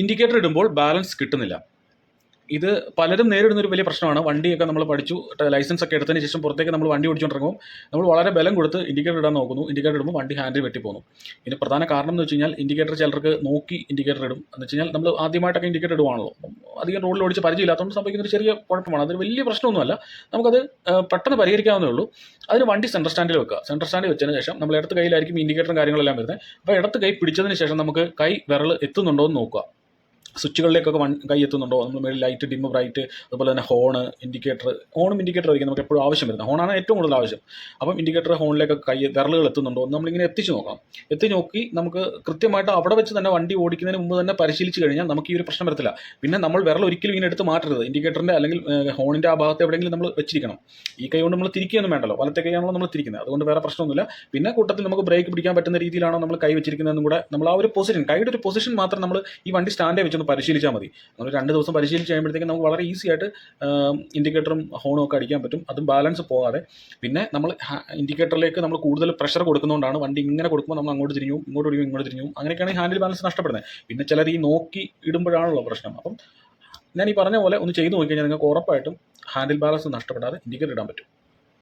Indicator ഇടുമ്പോൾ balance കിട്ടുന്നില്ല. ഇത് പലരും നേരിടുന്ന ഒരു വലിയ പ്രശ്നമാണ്. വണ്ടിയൊക്കെ നമ്മൾ പഠിച്ചു ലൈസൻസ് ഒക്കെ എടുത്തതിന് ശേഷം പുറത്തേക്ക് നമ്മൾ വണ്ടി ഓടിച്ചുകൊണ്ടിറങ്ങും നമ്മൾ വളരെ ബലം കൊടുത്ത് ഇൻഡിക്കേറ്റർ ഇടാൻ നോക്കുന്നു. ഇൻഡിക്കേറ്റർ ഇടുമ്പോൾ വണ്ടി ഹാൻഡിൽ വെട്ടിപ്പോകുന്നു ഇതിന് പ്രധാന കാരണം എന്ന് വെച്ച് കഴിഞ്ഞാൽ ഇൻഡിക്കേറ്റർ ചിലർക്ക് നോക്കി ഇൻഡിക്കേറ്റർ ഇടും. എന്ന് വെച്ച് കഴിഞ്ഞാൽ നമ്മൾ ആദ്യമായിട്ടൊക്കെ ഇൻഡിക്കേറ്റർ ഇടുവാണല്ലോ. അധികം റോഡിൽ ഓടിച്ച് പരിചയമില്ലാത്തതുകൊണ്ട് സംഭവിക്കുന്ന ഒരു ചെറിയ കുഴപ്പമാണ്. അതൊരു വലിയ പ്രശ്നമൊന്നുമല്ല. നമുക്കത് പെട്ടെന്ന് പരിഹരിക്കാവുന്നേ ഉള്ളൂ. അതിന് വണ്ടി സെന്റർ സ്റ്റാൻഡിൽ വെക്കുക. സെന്റർ സ്റ്റാൻഡിൽ വെച്ചതിന് ശേഷം നമ്മൾ ഇടത്ത് കയ്യിലായിരിക്കും ഇൻഡിക്കേറ്ററും കാര്യങ്ങളെല്ലാം വരുന്നത്. അപ്പോൾ ഇടത്ത് കൈ പിടിച്ചതിന് ശേഷം നമുക്ക് കൈ വിരൽ എത്തുന്നുണ്ടോ എന്ന് നോക്കുക. സ്വിച്ചുകളിലേക്കൊക്കെ വൺ കൈ എത്തുന്നുണ്ടോ നമ്മൾ മേളിൽ ലൈറ്റ് ഡിം ബ്രൈറ്റ് അതുപോലെ തന്നെ ഹോണ് ഇൻഡിക്കേറ്റർ ഹോണും ഇൻഡിക്കേറ്റർ ആയിരിക്കും നമുക്ക് എപ്പോഴും ആവശ്യം വരുന്നത്. ഹോണാണ് ഏറ്റവും കൂടുതൽ ആവശ്യം. അപ്പം ഇൻഡിക്കേറ്റർ ഹോണിലേക്കൊക്കെ കൈ വിരലുകൾ എത്തുന്നുണ്ടോ നമ്മളിങ്ങനെ എത്തിച്ചു നോക്കണം എത്തി നോക്കി നമുക്ക് കൃത്യമായിട്ട് അവിടെ വെച്ച് തന്നെ വണ്ടി ഓടിക്കുന്നതിന് മുമ്പ് തന്നെ പരിശീലിച്ച് കഴിഞ്ഞാൽ നമുക്ക് ഈ ഒരു പ്രശ്നം വരത്തില്ല. പിന്നെ നമ്മൾ വിരൽ ഒരിക്കലും ഇങ്ങനെ എടുത്ത് മാറ്റരുത്. ഇൻഡിക്കേറ്ററിന്റെ അല്ലെങ്കിൽ ഹോണിന്റെ ആ ഭാഗത്ത് എവിടെയെങ്കിലും നമ്മൾ വെച്ചിരിക്കണം. ഈ കൈ കൊണ്ട് നമ്മൾ തിരിക്കുകയൊന്നും വേണ്ടല്ലോ. വലത്തെ കൈയാണല്ലോ നമ്മൾ തിരിക്കുന്നത്. അതുകൊണ്ട് വേറെ പ്രശ്നമൊന്നുമില്ല. പിന്നെ കൂട്ടത്തിൽ നമുക്ക് ബ്രേക്ക് പിടിക്കാൻ പറ്റുന്ന രീതിയിലാണോ നമ്മൾ കൈ വെച്ചിരിക്കുന്നതെന്നും കൂടെ നമ്മൾ ആ ഒരു പൊസിഷൻ കൈയുടെ ഒരു പൊസിഷൻ മാത്രം നമ്മൾ ഈ വണ്ടി സ്റ്റാൻഡേ വെച്ചൊന്ന് പരിശീലിച്ചാൽ മതി. നമ്മൾ രണ്ട് ദിവസം പരിശീലിച്ച് കഴിയുമ്പോഴത്തേക്കും നമുക്ക് വളരെ ഈസി ആയിട്ട് ഇൻഡിക്കേറ്ററും ഹോണും ഒക്കെ അടിക്കാൻ പറ്റും. അതും ബാലൻസ് പോകാതെ. പിന്നെ നമ്മൾ ഇൻഡിക്കേറ്ററിലേക്ക് നമ്മൾ കൂടുതൽ പ്രഷർ കൊടുക്കുന്നതുകൊണ്ടാണ് വണ്ടി ഇങ്ങനെ കൊടുക്കുമ്പോൾ നമ്മൾ അങ്ങോട്ട് തിരിഞ്ഞു ഇങ്ങോട്ട് തിരിഞ്ഞു ഇങ്ങോട്ട് തിരിഞ്ഞു അങ്ങനെയൊക്കെയാണ് ഹാൻഡിൽ ബാലൻസ് നഷ്ടപ്പെടുന്നത്. പിന്നെ ചിലർ ഈ നോക്കി ഇടുമ്പോഴാണല്ലോ പ്രശ്നം. അപ്പം ഞാൻ ഈ പറഞ്ഞ പോലെ ഒന്ന് ചെയ്ത് നോക്കിക്കഴിഞ്ഞാൽ നിങ്ങൾക്ക് ഉറപ്പായിട്ടും ഹാൻഡിൽ ബാലൻസ് നഷ്ടപ്പെടാതെ ഇൻഡിക്കേറ്റർ ഇടാൻ പറ്റും.